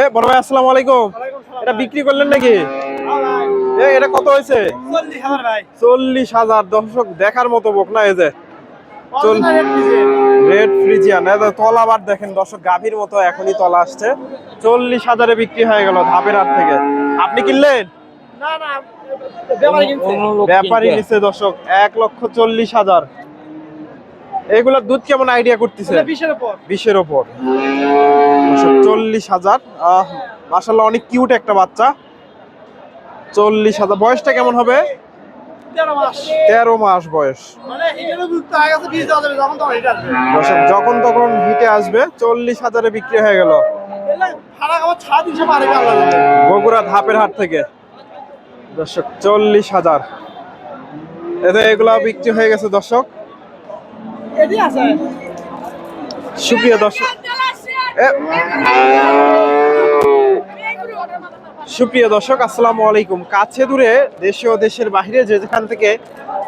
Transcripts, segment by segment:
এ বড় ভাই আসসালামু আলাইকুম। এটা বিক্রি করলেন নাকি? এ এটা কত হয়েছে? চল্লিশ হাজার দর্শক দেখার মতো বোক না এই যে। রেড ফ্রিজিয়ান তলাবার দেখেন। দর্শক গাভীর মতো এখনই তলা আসছে। চল্লিশ হাজারে বিক্রি হয়ে গেল ধাপের হাট থেকে। আপনি কিনলেন? ব্যাপারী নিচ্ছে দর্শক এক লক্ষ চল্লিশ হাজার। এগুলোর দুধ কেমন আইডিয়া করতেছে? বিশের ওপর চল্লিশ হাজার। মাসাল্লাহ অনেক কিউট একটা বাচ্চা। চল্লিশ হাজার। বয়সটা কেমন হবে? তেরো মাস। বয়স। যখন তখন হিটে আসবে চল্লিশ হাজারে বিক্রি হয়ে গেল। বগুড়া ধাপের হাট থেকে। দর্শক চল্লিশ হাজার। এতে এগুলা বিক্রি হয়ে গেছে দর্শক। সুপ্রিয় দর্শক এ, সুপ্রিয় দর্শক আসসালামু আলাইকুম। কাছে দূরে দেশে ও দেশের বাইরে যে যেখান থেকে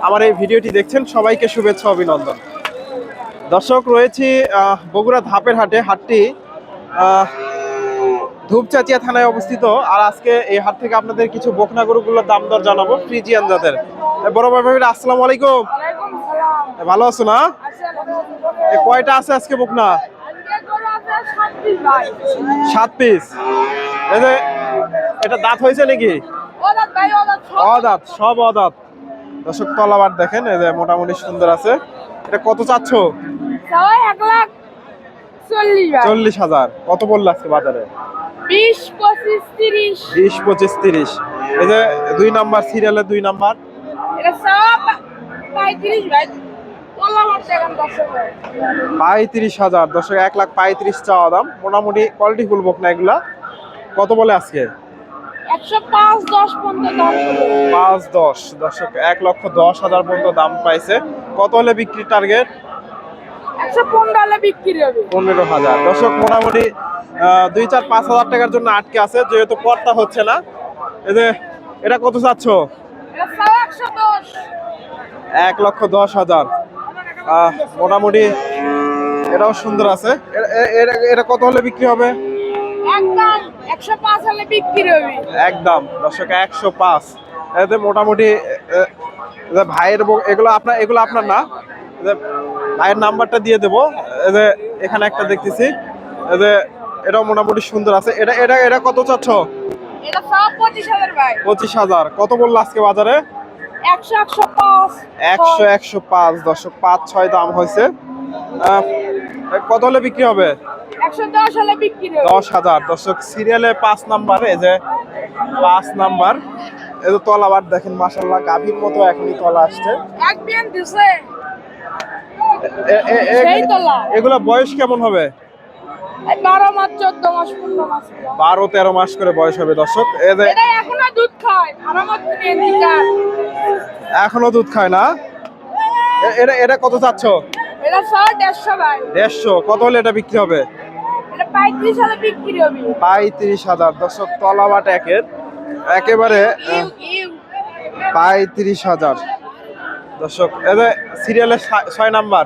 আমার এই ভিডিওটি দেখছেন সবাইকে শুভেচ্ছা অভিনন্দন। দর্শক রয়েছি বগুড়া ধাপের হাটে। হাটটি ধূপচাচিয়া থানায় অবস্থিত। আর আজকে এই হাট থেকে আপনাদের কিছু বকনা গরুগুলোর দাম দর জানাব ফ্রিজিয়ান জাতের। বড় ভাই ভাবিরা আসসালামু আলাইকুম। ভালো আছো না? কয়টা আছে আজকে বকনা? সাত পিস। এই এটা দাঁত হয়েছে নাকি? অদাঁত, সব অদাঁত। দর্শক তলাবার দেখেন, এই যে মোটামুটি সুন্দর আছে। এটা কত চাচ্ছ? চল্লিশ হাজার। কত বলল আজকে বাজারে? বিশ, পঁচিশ, তিরিশ। এই যে, দুই নাম্বার সিরিয়ালের দুই নাম্বার। পঁয়ত্রিশ হাজার। দর্শক এক লাখ পঁয়ত্রিশ চাওয়া দাম। মোটামুটি কোয়ালিটি ফুল বোক না এগুলা? কত বলে আজকে? পাঁচ দশ দর্শক এক লক্ষ দশ হাজার পর্যন্ত দাম পাইছে। কত হলে বিক্রি টার্গেট পনেরো হাজার। দর্শক মোটামুটি দুই চার পাঁচ হাজার টাকার জন্য আটকে আছে যেহেতু পর্তা হচ্ছে না। এটা কত চাচ্ছ? এক লক্ষ দশ হাজার। মোটামুটি এটাও সুন্দর আছে। এটা- এটা কত হলে বিক্রি হবে? একদম দর্শক একশো পাঁচ। এতে মোটামুটি ভাইয়ের এগুলো আপনার এগুলো আপনার না? ভাইয়ের নাম্বারটা দিয়ে দেবো। যে এখানে একটা দেখতেছি। যে এটাও মোটামুটি সুন্দর আছে। এটা এটা এটা কত চাচ্ছ? পঁচিশ হাজার। কত বলল আজকে বাজারে? একশো একশো পাঁচ। একশো পাঁচ ছয় দাম হয়েছে। কত হলে বিক্রি হবে? দশ হাজার। দর্শক সিরিয়ালে পাঁচ নাম্বার এই যে পাঁচ নাম্বার এই যে তলাবার দেখেন মাসাল্লাহ গাভীর মতো এখনই তলা আসছে। তলা। এগুলা বয়স কেমন হবে? বারো মাস চোদ্দ মাস পনেরো মাস বারো তেরো মাস করে বয়স হবে দর্শক। এখনও দুধ খায় দিকা এখনও দুধ খায় না? এটা এটা কত চাচ্ছ? এটা দেড়শো ভাই। দেড়শো। কত হলে এটা বিক্রি হবে? পঁয়ত্রিশ হলে বিক্রি হবে। পঁয়ত্রিশ হাজার। দর্শক তলাবাট একের। একেবারে পঁয়ত্রিশ হাজার। দর্শক যে সিরিয়ালের ছয় নাম্বার।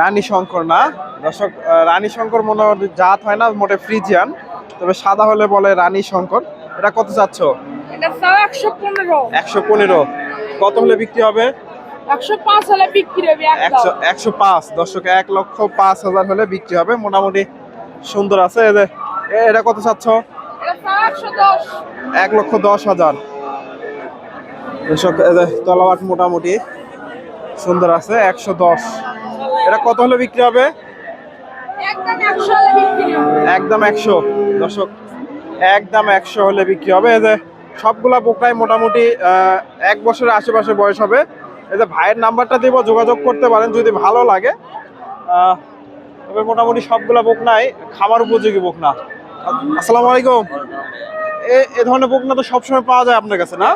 রানী শঙ্কর না? দর্শক রানী শঙ্কর মনে হয় জাত হয় না মোটে ফ্রিজিয়ান। তবে সাদা হলে বলে রানী শঙ্কর। এটা কত চাচ্ছ? একশো পনেরো। কত হলে বিক্রি হবে? একশো পাঁচ দর্শক এক লক্ষ পাঁচ হাজার হলে বিক্রি হবে। মোটামুটি সুন্দর আছে এটা কত চাচ্ছ? এক লক্ষ দশ হাজার। দর্শক তলাবাট মোটামুটি। সুন্দর আছে একশো দশ। এটা কত হলে বিক্রি হবে? একদম একশো হলে একদম একশো। দর্শক একদম একশো হলে বিক্রি হবে। এই যে সবগুলা বোকরাই মোটামুটি এক বছরের আশেপাশে বয়স হবে। এই যে ভাইয়ের নাম্বারটা দিব যোগাযোগ করতে পারেন যদি ভালো লাগে। তবে মোটামুটি সবগুলা বোকনাই খামার উপযোগী বোকনা। আসসালামু আলাইকুম। এ এ ধরনের বোকনা তো সবসময় পাওয়া যায় আপনার কাছে না?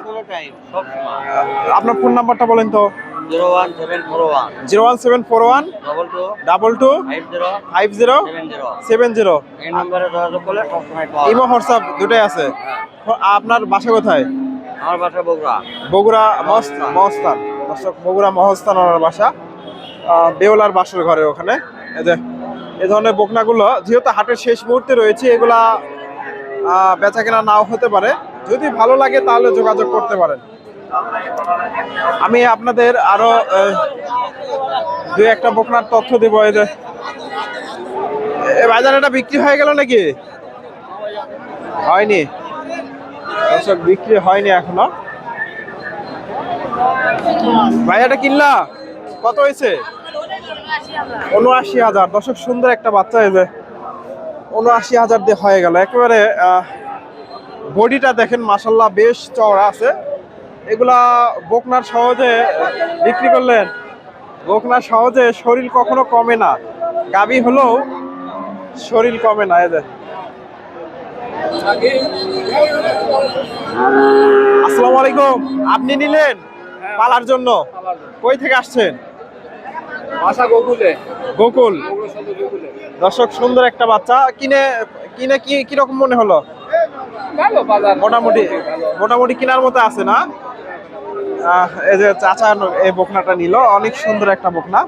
আপনার ফোন নাম্বারটা বলেন তো। Zero one seven four one. Zero one seven four one double two double two five zero five zero seven zero এই নম্বরে যোগাযোগ করলে সবসময় পাওয়া ইমো হোয়াটসঅ্যাপ দুটাই আছে। আপনার বাসা কোথায়? আমার বাসা বগুড়া। বগুড়া মহস্তান। দর্শক বগুড়া মহস্তান ওনার বাসা। বেওলার বাসর ঘরের ওখানে। এই যে এই ধরনের বকনাগুলো যেহেতু হাটের শেষ মুহূর্তে রয়েছে এগুলা বেচা কেনা নাও হতে পারে। যদি ভালো লাগে তাহলে যোগাযোগ করতে পারেন। আমি আপনাদের আরও দুই একটা বকনার তথ্য দেব বাজারে এটা বিক্রি হয়ে গেল নাকি? হয়নি। বিক্রি হয়নি এখনও। এটা কিনলা? কত হয়েছে? উনআশি হাজার। দর্শক, সুন্দর একটা বাচ্চা যে। উনআশি হাজার দিয়ে হয়ে গেল। একেবারে বডিটা দেখেন মাসাল্লাহ বেশ চওড়া আছে। এগুলা বকনার সহজে বিক্রি করলেন। বকনার সহজে শরীর কখনো কমে না। গাবি হলেও শরীর কমে না এদের আসসালামু আলাইকুম। আপনি নিলেন পালার জন্য? কই থেকে আসছেন? ভাষা গোকুলে। গোকুল। দর্শক সুন্দর একটা বাচ্চা। কিনে কিনে কি কীরকম মনে হলো? মোটামুটি মোটামুটি কেনার মতো আছে না? এই যে চাচা এই বকনাটা নিল। অনেক সুন্দর একটা বকনা।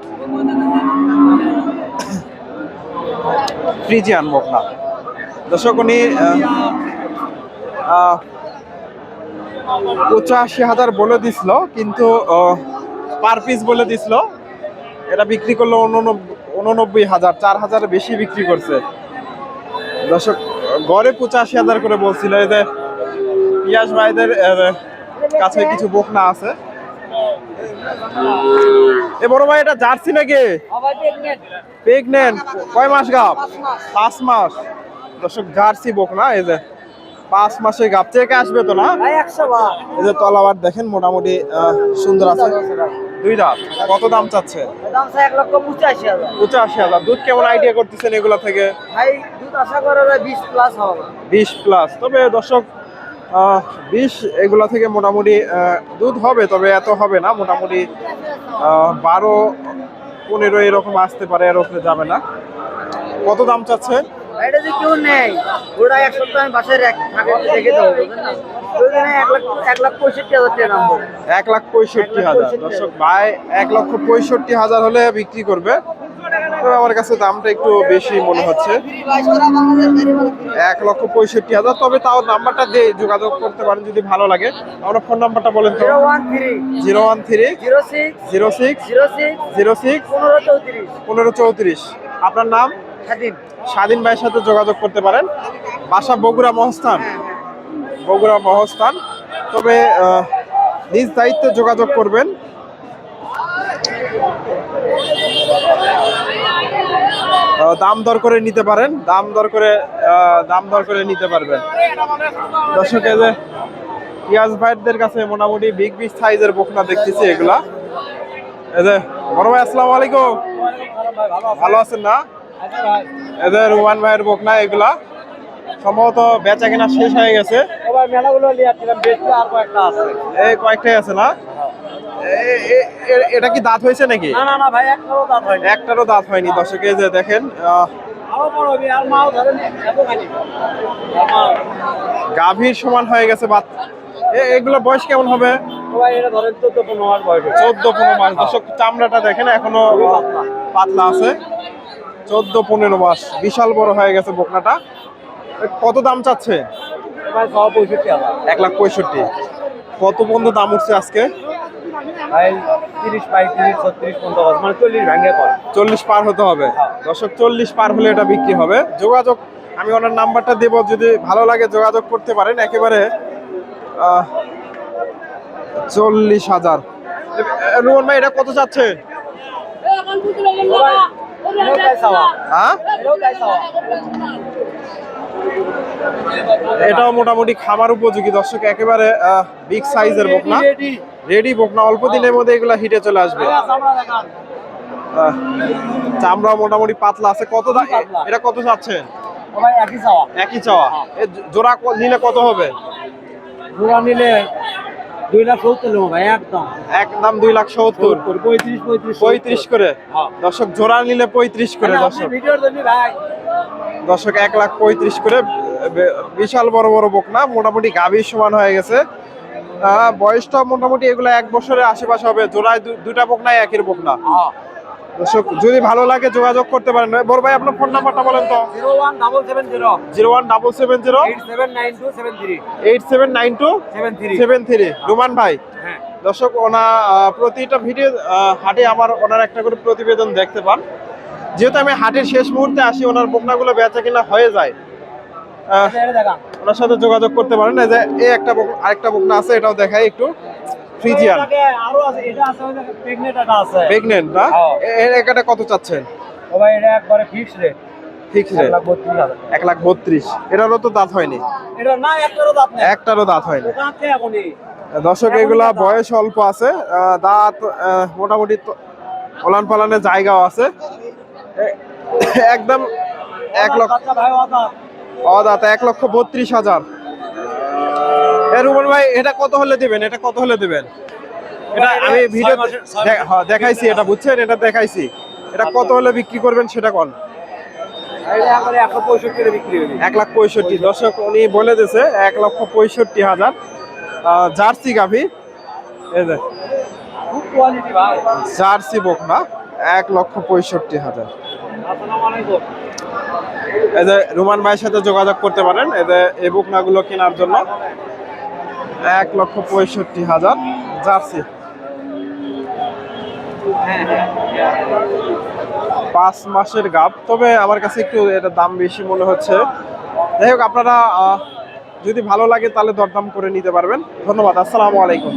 ফ্রিজিয়ান বকনা। দর্শক, উনি পঁচাশি হাজার বলে দিছিল, কিন্তু পার পিস বলে দিছিল। এটা বিক্রি করল উননব্বই হাজার, চার হাজার বেশি বিক্রি করছে। দর্শক, গড়ে পঁচাশি হাজার করে বলছিল। এই যে পিয়াস ভাইদের কাছে কিছু বকনা আছে। এ বড় ভাই এটা জার্সি নাকি? প্রেগনেন্ট কয় মাস গাপ? পাঁচ মাস। দর্শক জার্সি বকনা এই যে পাঁচ মাসে গাপ। চেকে আসবে তো না? এই যে তলাবার দেখেন মোটামুটি সুন্দর আছে। দুই দাঁত। কত দাম চাচ্ছে? পঁচাশি হাজার। পঁচাশি হাজার। দুধ কেমন আইডিয়া করতেছেন এগুলা থেকে? ভাই দুধ আশা করা যায় বিশ প্লাস হবে। বিশ প্লাস তবে দর্শক বিশ এগুলা থেকে মোটামুটি দুধ হবে তবে এত হবে না মোটামুটি বারো পনেরো এরকম আসতে পারে এর উপরে যাবে না। কত দাম চাচ্ছে? এটা যে কেউ নেই এক সপ্তাহ আমি বাসায় রেখে দেবো বুঝলেন না? ওই জন্য এক লাখ এক লাখ পঁয়ষট্টি হাজার এক লাখ পঁয়ষট্টি হাজার। দর্শক ভাই এক লক্ষ পঁয়ষট্টি হাজার হলে বিক্রি করবে। তবে আমার কাছে দামটা একটু বেশি মনে হচ্ছে। এক লক্ষ পঁয়ষট্টি হাজার তবে তাও নাম্বারটা দিয়ে যোগাযোগ করতে পারেন যদি ভালো লাগে। আমরা ফোন নাম্বারটা বলেন তো। Zero one three zero six zero six zero six zero six পনেরো চৌত্রিশ। পনেরো চৌত্রিশ আপনার নাম? স্বাধীন। স্বাধীন ভাইয়ের সাথে যোগাযোগ করতে পারেন। বাসা বগুড়া মহস্থান। বগুড়া মহস্থান। তবে নিজ দায়িত্বে যোগাযোগ করবেন। দাম দর করে নিতে পারেন দাম দর করে দাম দর করে নিতে পারবেন। দর্শক এই যে পিয়াজ ভাইদের কাছে মোটামুটি বিগ বিগ সাইজের বকনা দেখতেছি এগুলা। এই যে বড় ভাই আসসালামু আলাইকুম। ভালো আছেন না? এদের রুমান ভাইয়ের বকনা এগুলা। সম্ভবত বেচা কেনা শেষ হয়ে গেছে। মেলাগুলো নিয়ে আর কয়েকটা আছে। এই কয়েকটাই আছে না? এটা কি দাঁত হয়েছে নাকি? না না ভাই একটারও দাঁত হয়নি। একটারও দাঁত হয়নি। দর্শক যে দেখেন গাভীর সমান হয়ে গেছে বাত এ- এগুলো বয়স কেমন হবে? চোদ্দ পনেরো মাস দর্শক চামড়াটা দেখেন এখনও পাতলা আছে। চোদ্দ পনেরো মাস। বিশাল বড় হয়ে গেছে বকনাটা। কত দাম চাচ্ছে? এক লাখ পঁয়ষট্টি। কত পর্যন্ত দাম উঠছে আজকে? তিরিশ পঁয়ত্রিশ ছত্রিশ পঞ্চাশ মানে চল্লিশ ভেঙে পড়ে। চল্লিশ পার হতে হবে। দর্শক চল্লিশ পার হলে এটা বিক্রি হবে। যোগাযোগ আমি ওনার নাম্বারটা দেব যদি ভালো লাগে যোগাযোগ করতে পারেন। একেবারে চল্লিশ হাজার। রুমন ভাই এটা কত চাচ্ছে হ্যাঁ? এটাও মোটামুটি খামার উপযোগী। দর্শক একেবারে বিগ সাইজের বকনা। রেডি বকনা অল্প দিনের মধ্যে এগুলো হিটে চলে আসবে। চামড়া মোটামুটি পাতলা আছে। কত এটা কত চাচ্ছে একই চাওয়া। একই চাওয়া। জোড়া নিলে কত হবে? জোড়া নিলে দুই লাখ সত্তর ভাই একদম। একদম দুই লাখ সত্তর। পঁয়ত্রিশ পঁয়ত্রিশ পঁয়ত্রিশ করে। হ্যাঁ। দর্শক জোড়া নিলে পঁয়ত্রিশ করে দর্শক। ভিডিওর দর্শক এক লাখ পঁয়ত্রিশ করে বিশাল বড় বড় বকনা মোটামুটি গাভীর সমান হয়ে গেছে। বয়সটা মোটামুটি এগুলো এক বছরের আশেপাশে হবে। জোড়ায় দুটা বকনাই একের বকনা। দর্শক যদি ভালো লাগে যোগাযোগ করতে পারেন। বড় ভাই আপনার ফোন নাম্বারটা বলেন তো। Zero one double seven zero. Zero one double seven zero. Eight seven nine two seven three. Eight seven nine two seven three. Seven three Ruman ভাই। হ্যাঁ। দর্শক ওনা প্রতিটা ভিডিও হাটে আমার ওনার একটা করে প্রতিবেদন দেখতে পান। যেহেতু আমি হাটের শেষ মুহূর্তে আসি ওনার বকনাগুলো বেচা কিনা হয়ে যায়। ওনার সাথে যোগাযোগ করতে পারেন। এই যে এই একটা আরেকটা বকনা আছে এটাও দেখাই একটু। ফ্রিজিয়ান। আরও আছে এটা আছে প্রেগনেন্ট একটা আছে। প্রেগনেন্ট না? হ্যাঁ। এর একটা কত চাচ্ছেন? ও ভাই এটা একবারে ফিক্স রেট ফিক্স এক লাখ বত্রিশ লাখ বত্রিশ। এটারও তো দাঁত হয়নি। এটা না একটারও দাঁত নেই। একটারও দাঁত হয়নি। এখনই। দর্শক এগুলা বয়স অল্প আছে। দাঁত মোটামুটি তো- ওলান পালানের জায়গাও আছে। একদম এক লক্ষ অদাত এক লক্ষ বত্রিশ হাজার। এ রুমন ভাই এটা কত হলে দিবেন? এটা কত হলে দিবেন? এটা আমি ভিডিও ছয় দেখাইছি এটা বুঝছেন? এটা দেখাইছি। এটা কত হলে বিক্রি করবেন সেটা কোন? এক লাখ পঁয়ষট্টি। দর্শক উনি বলে দিয়েছে এক লক্ষ পঁয়ষট্টি হাজার। জার্সি গাভি। জার্সি বকনা এক লক্ষ পঁয়ষট্টি হাজার। যে রুমান ভাইয়ের সাথে যোগাযোগ করতে পারেন। যে এই বকনাগুলো কেনার জন্য এক লক্ষ পঁয়ষট্টি হাজার জার্সি। পাঁচ মাসের গাব তবে আমার কাছে একটু এটা দাম বেশি মনে হচ্ছে। যাই হোক, আপনারা যদি ভালো লাগে তাহলে দরদাম করে নিতে পারবেন। ধন্যবাদ, আসসালামু আলাইকুম।